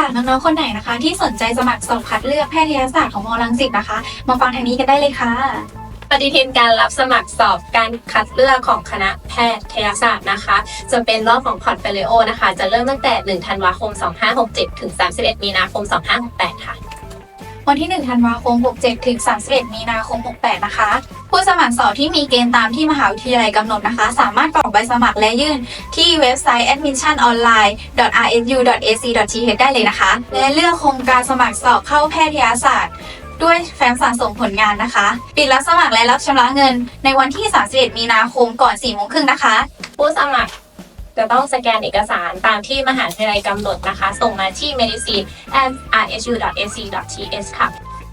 ่ะน้องๆคนไหนนะคะ ที่สนใจสมัครสอบคัดเลือกแพทยศาสตร์ของมอลังสิตนะคะ มาฟังทางนี้กันได้เลยค่ะ ปฏิทินการรับสมัครสอบการคัดเลือกของคณะแพทยศาสตร์นะคะ จะเป็นรอบของพอร์ตเฟลิโอนะคะ จะเริ่มตั้งแต่ 1 ธันวาคม 2567 ถึง 31 มีนาคม 2568 ค่ะ วันที่ 1 ธันวาคม 67 ถึง 31 มีนาคม 68 นะคะ ผู้สมัครสอบที่มีเกณฑ์ตามที่มหาวิทยาลัยกำหนดนะคะ สามารถกรอกใบสมัครและยื่นที่เว็บไซต์ admissiononline.rsu.ac.th ได้เลยนะคะ และเลือกโครงการสมัครสอบเข้าแพทยศาสตร์ด้วยแฟ้มสะสมผลงานนะคะ ปิดรับสมัครและรับชำระเงิน ในวันที่ 31 มีนาคมก่อน4โมงครึ่งนะคะ ผู้สมัคร จะต้องสแกนเอกสารตามที่มหาวิทยาลัยกำหนดนะคะ ส่งมาที่ medicine at rsu.ac.th ค่ะ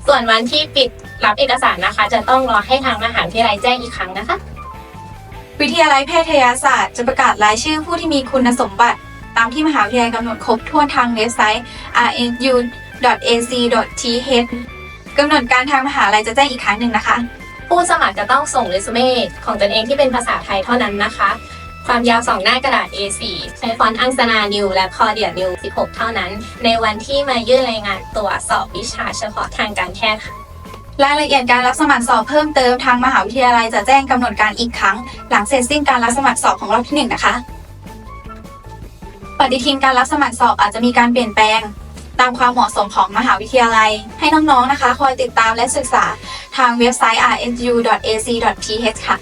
ส่วนวันที่ปิดรับเอกสารนะคะ จะต้องรอให้ทางมหาวิทยาลัยแจ้งอีกครั้งนะคะ วิทยาลัยแพทยศาสตร์จะประกาศรายชื่อผู้ที่มีคุณสมบัติ ตามที่มหาวิทยาลัยกำหนดครบถ้วนทางเว็บไซต์ rnu.ac.th กำหนดการทางมหาลัยจะแจ้งอีกครั้งหนึ่งนะคะผู้สมัครจะต้องส่งเรซูเม่ของตนเองที่เป็นภาษาไทยเท่านั้นนะคะ ความยาว 2 หน้ากระดาษ A4 ใช้ฟอนต์อังสนานิวและคอเดียนิว 16 เท่านั้น ในวันที่มายื่นรายงานตัวสอบวิชาเฉพาะทางการแพทย์ค่ะรายละเอียดการรับสมัครสอบเพิ่มเติมทางมหาวิทยาลัยจะแจ้งกำหนดการอีกครั้ง หลังเสร็จสิ้นการรับสมัครสอบของรอบที่หนึ่งนะคะ ปฏิทินการรับสมัครสอบอาจจะมีการเปลี่ยนแปลง ตามความเหมาะสมของมหาวิทยาลัย ให้น้องๆนะคะ คอยติดตามและศึกษาทางเว็บไซต์ rsu.ac.th ค่ะ